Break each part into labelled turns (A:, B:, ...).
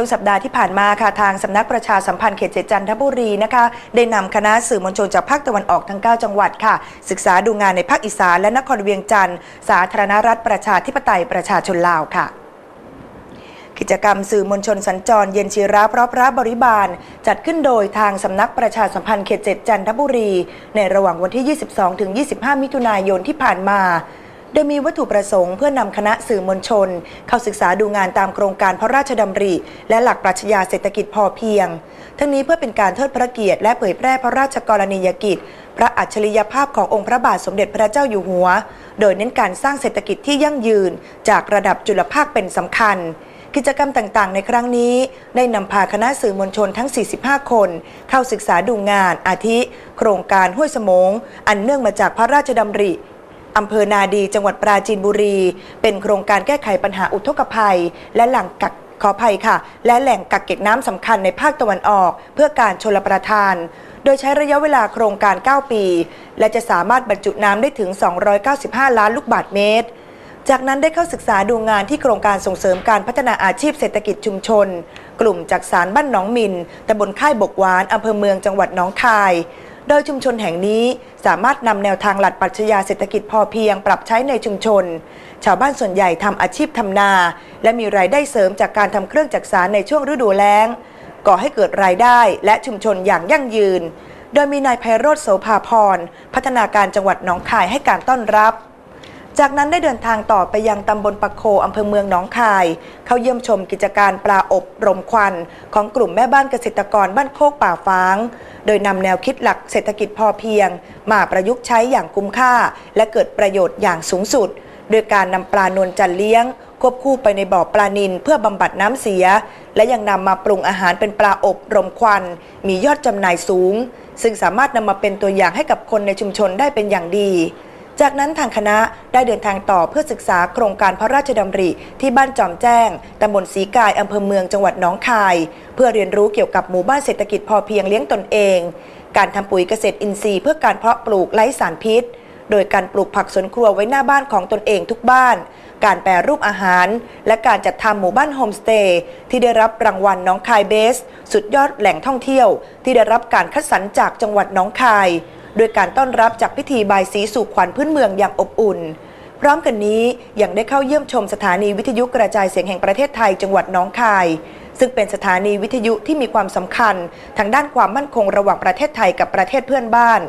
A: ช่วงสัปดาห์ที่ผ่านมาค่ะทางสำนักประชาสัมพันธ์เขตเจ็ดจันทบุรีนะคะได้นำคณะสื่อมวลชนจากภาคตะวันออกทั้ง 9 จังหวัดค่ะ ศึกษาดูงานในภาคอีสานและนครเวียงจันทร์สาธารณรัฐประชาธิปไตยประชาชนลาวค่ะกิจกรรมสื่อมวลชนสัญจรเย็นชีระพราะพระบริบาล จัดขึ้นโดยทางสำนักประชาสัมพันธ์เขตเจ็ดจันทบุรี ในระหว่างวันที่ 22-25 มิถุนายนที่ผ่านมา โดยมีวัตถุประสงค์เพื่อนำคณะสื่อมวลชน เข้าศึกษาดูงานตามโครงการพระราชดำริ และหลักปรัชญาเศรษฐกิจพอเพียง ทั้งนี้เพื่อเป็นการเทิดพระเกียรติและเผยแพร่พระราชกรณียกิจ พระอัจฉริยภาพขององค์พระบาทสมเด็จพระเจ้าอยู่หัว โดยเน้นการสร้างเศรษฐกิจที่ยั่งยืน จากระดับจุลภาคเป็นสำคัญกิจกรรมต่างๆ ในครั้งนี้ ได้นำพาคณะสื่อมวลชนทั้ง 45 คน เข้าศึกษาดูงานอาทิ โครงการห้วยสมง อันเนื่องมาจากพระราชดำริ อำเภอนาดีจังหวัดปราจีนบุรี เป็นโครงการแก้ไขปัญหาอุทกภัย และหลังกักขออภัยค่ะ และแหล่งกักเก็บน้ำสำคัญในภาคตะวันออก เพื่อการชลประทาน โดยใช้ระยะเวลาโครงการ 9 ปี และจะสามารถบรรจุน้ำได้ถึง 295 ล้านลูกบาศก์เมตร จากนั้นได้เข้าศึกษาดูงานที่โครงการส่งเสริมการพัฒนาอาชีพเศรษฐกิจชุมชน กลุ่มจากสารบ้านหนองมินตำบลค่ายบกหวานอำเภอเมืองจังหวัดหนองคาย โดยชุมชนแห่งนี้สามารถนำแนวทางหลักปรัชญาเศรษฐกิจพอเพียงปรับใช้ในชุมชน ชาวบ้านส่วนใหญ่ทำอาชีพทำนา และมีรายได้เสริมจากการทำเครื่องจักรสารในช่วงฤดูแล้ง ก่อให้เกิดรายได้และชุมชนอย่างยั่งยืน โดยมีนายไพโรธโสภาพร พัฒนาการจังหวัดหนองคายให้การต้อนรับ จากนั้นได้เดินทางต่อไปยังตำบลปะโคอำเภอเมืองหนองคาย เข้าเยี่ยมชมกิจการปลาอบรมควัน ของกลุ่มแม่บ้านเกษตรกรบ้านโคกป่าฟาง โดยนำแนวคิดหลักเศรษฐกิจพอเพียง มาประยุกต์ใช้อย่างคุ้มค่า และเกิดประโยชน์อย่างสูงสุด โดยการนำปลานวลจันเลี้ยง ควบคู่ไปในบ่อปลานิลเพื่อบำบัดน้ำเสีย และยังนำมาปรุงอาหารเป็นปลาอบรมควัน มียอดจำหน่ายสูง ซึ่งสามารถนำมาเป็นตัวอย่างให้กับคนในชุมชนได้เป็นอย่างดี จากนั้นทางคณะได้เดินทางต่อเพื่อศึกษาโครงการพระราชดำริ ที่บ้านจอมแจ้งตำบลสีกายอำเภอเมืองจังหวัดหนองคาย เพื่อเรียนรู้เกี่ยวกับหมู่บ้านเศรษฐกิจพอเพียงเลี้ยงตนเอง การทำปุ๋ยเกษตรอินทรีย์เพื่อการเพาะปลูกไร้สารพิษ โดยการปลูกผักสวนครัวไว้หน้าบ้านของตนเองทุกบ้าน การแปรรูปอาหาร และการจัดทำหมู่บ้านโฮมสเตย์ที่ได้รับรางวัลน้องคายเบส สุดยอดแหล่งท่องเที่ยว ที่ได้รับการคัดสรรจากจังหวัดน้องคาย โดยการต้อนรับจากพิธีบายสีสู่ขวัญพื้นเมืองอย่างอบอุ่น พร้อมกันนี้ยังได้เข้าเยี่ยมชมสถานีวิทยุกระจายเสียงแห่งประเทศไทยจังหวัดน้องคาย ซึ่งเป็นสถานีวิทยุที่มีความสำคัญ ทางด้านความมั่นคงระหว่างประเทศไทยกับประเทศเพื่อนบ้าน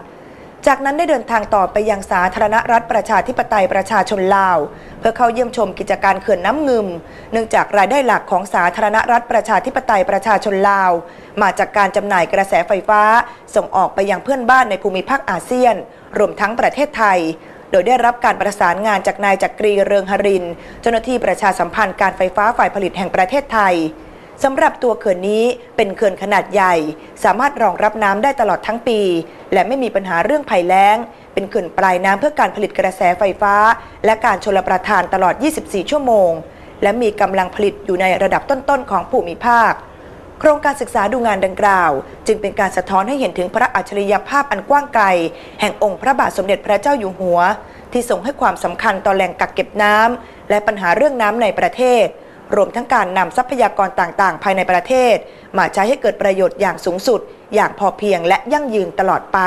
A: จากนั้นได้เดินทางต่อไปยังสาธารณรัฐประชาธิปไตยประชาชนลาว เพื่อเข้าเยี่ยมชมกิจการเขื่อนน้ำงึม เนื่องจากรายได้หลักของสาธารณรัฐประชาธิปไตยประชาชนลาว มาจากการจำหน่ายกระแสไฟฟ้า ส่งออกไปยังเพื่อนบ้านในภูมิภาคอาเซียน รวมทั้งประเทศไทย โดยได้รับการประสานงานจากนายจักรีเรืองหรินเจ้าหน้าที่ประชาสัมพันธ์การไฟฟ้าฝ่ายผลิตแห่งประเทศไทย สำหรับตัวเขื่อนนี้เป็นเขื่อนขนาดใหญ่ สามารถรองรับน้ำได้ตลอดทั้งปี และไม่มีปัญหาเรื่องภัยแล้ง เป็นเขื่อนปลายน้ำเพื่อการผลิตกระแสไฟฟ้า และการชลประทานตลอด 24 ชั่วโมง และมีกำลังผลิตอยู่ในระดับต้นๆของภูมิภาค โครงการศึกษาดูงานดังกล่าว จึงเป็นการสะท้อนให้เห็นถึงพระอัจฉริยภาพอันกว้างไกล แห่งองค์พระบาทสมเด็จพระเจ้าอยู่หัว ที่ทรงให้ความสำคัญต่อแหล่งกักเก็บน้ำและปัญหาเรื่องน้ำในประเทศ รวมทั้งการนำทรัพยากรต่างๆ ภายในประเทศ มาใช้ให้เกิดประโยชน์อย่างสูงสุด อย่างพอเพียงและยั่งยืนตลอดไป